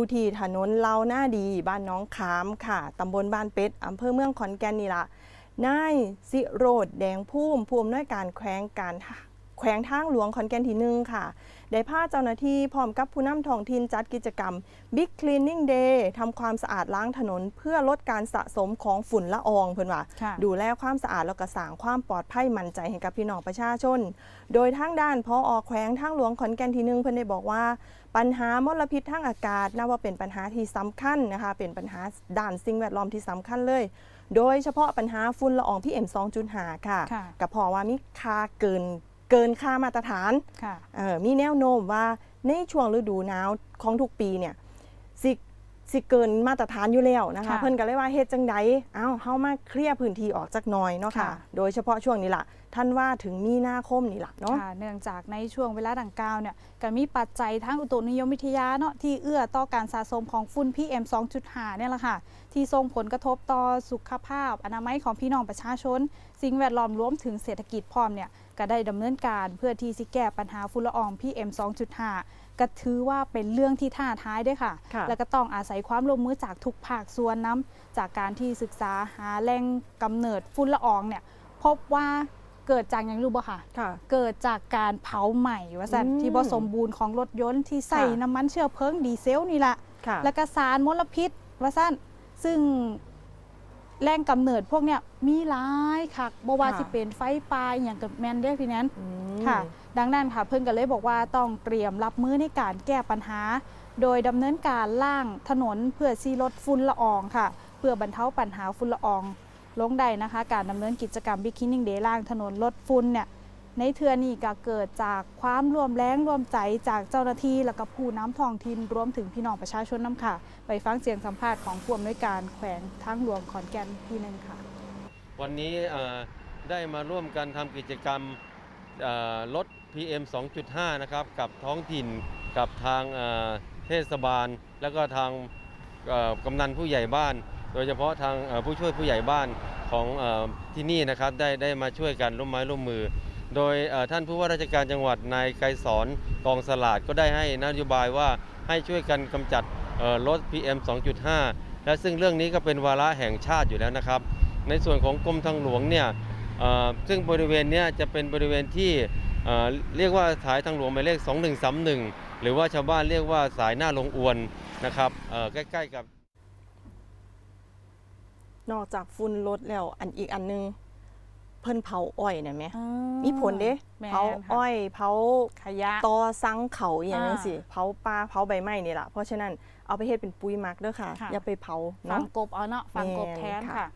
ผู้ที่ถนนเลาหน้าดีบ้านน้องขามค่ะตำบลบ้านเป็ดอำเภอเมืองขอนแก่นนี่ละนายสิโรดแดงพุ่มผู้อำนวยการแขวงการ แขวงทางหลวงขอนแก่นที่หนึ่งค่ะ ได้พาเจ้าหน้าที่พร้อมกับผู้นำท้องถิ่นจัดกิจกรรม Big Cleaning Day ทำความสะอาดล้างถนน เพื่อลดการสะสมของฝุ่นละอองเพิ่นว่าค่ะดูแลความสะอาดแล้วก็สร้างความปลอดภัยมั่นใจให้กับพี่น้องประชาชน โดยทางด้านพออแขวงทางหลวงขอนแก่นที่หนึ่งเพิ่นได้บอกว่า ปัญหามลพิษทางอากาศนับว่าเป็นปัญหาที่สำคัญนะคะ เป็นปัญหาด้านสิ่งแวดล้อมที่สำคัญเลยโดยเฉพาะปัญหาฝุ่นละออง PM 2.5ค่ะค่ะ กับพอว่ามีค่าเกิน เกินค่ามาตรฐานค่ะเอ่อมีแนวโน้มว่าในช่วงฤดูหนาวของทุกปีเนี่ยสิ สิเกินมาตรฐานอยู่แล้วนะคะ ค่ะ เพิ่นก็เลยว่าเฮ็ดจังใดเอ้าเฮามาเคลียร์พื้นที่ออกจักหน่อยเนาะค่ะค่ะ โดยเฉพาะช่วงนี้ล่ะท่านว่าถึงมีนาคมนี่ล่ะเนาะ ค่ะเนื่องจากในช่วงเวลาดังกล่าวเนี่ยก็มีปัจจัยทางอุตุนิยมวิทยาเนาะที่เอื้อต่อการสะสมของฝุ่น PM 2.5เนี่ยแหละค่ะ ที่ส่งผลกระทบต่อสุขภาพ อนามัยของพี่น้องประชาชน สิ่งแวดล้อมรวมถึงเศรษฐกิจพร้อมเนี่ยก็ได้ดำเนินการเพื่อที่สิแก้ปัญหาฝุ่นละออง PM 2.5 ก็ถือว่าเป็นเรื่องที่ท้าทายด้วยค่ะค่ะ แล้วก็ต้องอาศัยความร่วมมือจากทุกภาคส่วนน้ำจากการที่ศึกษาหาแหล่งกำเนิดฝุ่นละอองเนี่ยพบว่าเกิดจากอย่างรู้บ่ค่ะค่ะเกิดจากการเผาใหม่ว่าสันอืมที่บ่สมบูรณ์ของรถยนต์ที่ใส่ค่ะน้ำมันเชื้อเพลิงดีเซลนี่แหละค่ะแล้วก็สารมลพิษว่าสั้นซึ่งแหล่งกำเนิดพวกเนี้ยมีหลายค่ะบ่ว่าค่ะสิเป็นไฟป่าอหย่างกับแมนเด้อพี่แนนอืม ค่ะ ดังนั้นค่ะเพิ่นก็เลยบอกว่าต้องเตรียมรับมือในการแก้ปัญหา โดยดำเนินการล่างถนนเพื่อซีลดฝุ่นละอองค่ะ เพื่อบรรเทาปัญหาฝุ่นละออง ลงได้นะคะ การดำเนินกิจกรรม b ิ g คิน n ิ n งเดย์ล่างถนนลดฝุ่นเนี่ยในเทือนี้ก็เกิดจากความร่วมแรงร่วมใจจากเจ้าหน้าที่และก็ผู้น้ำทองถิ่นรวมถึงพี่น้องประชาชนน้ำค่ะ ไปฟังเสียงสัมภาษณ์ของผู้อำนวยการแขวงทางหลวงขอนแก่นที่หนึ่งค่ะ วันนี้ได้มาร่วมกันทำกิจกรรม ลด PM 2.5 นะครับ กับท้องถิ่นกับทางเทศบาล แล้วก็ทางกำนันผู้ใหญ่บ้าน โดยเฉพาะทางผู้ช่วยผู้ใหญ่บ้านของอที่นี่นะครับได้ได้มาช่วยกันร่วมไม้ร่วมมือ โดยท่านผู้ว่าราชการจังหวัดนายไกรสอนกองสลาดก็ได้ให้นโยบายว่าให้ช่วยกันกำจัดลด PM 2.5 และซึ่งเรื่องนี้ก็เป็นวาระแห่งชาติอยู่แล้วนะครับ ในส่วนของกรมทางหลวงเนี่ย ซึ่งบริเวณเนี้ยจะเป็นบริเวณที่เอ่อเรียกว่าสายทางหลวงหมายเลข 2131 หรือว่าชาวบ้านเรียกว่าสายหน้าลงอวนนะครับเอ่อใกล้ๆกับ นอกจากฝุ่นลดแล้วอันอีกอันหนึงเพิ่นเผาอ้อยน่ะแหมอืมีผลเด้แม่นเผาค่ะอ้อยเผาขยะตอสังเขาอหย่างอ่านั้นสิเผาปลาเผาใบไม้นี่ล่ะเพราะฉะนั้นเอาไปเฮ็ดเป็นปุ๋ยหมักเด้อค่ะค่ะอย่าไปเผาฝัเนาะงกบเอาเนาะฝังกบแทนแม่นค่ะค่ะ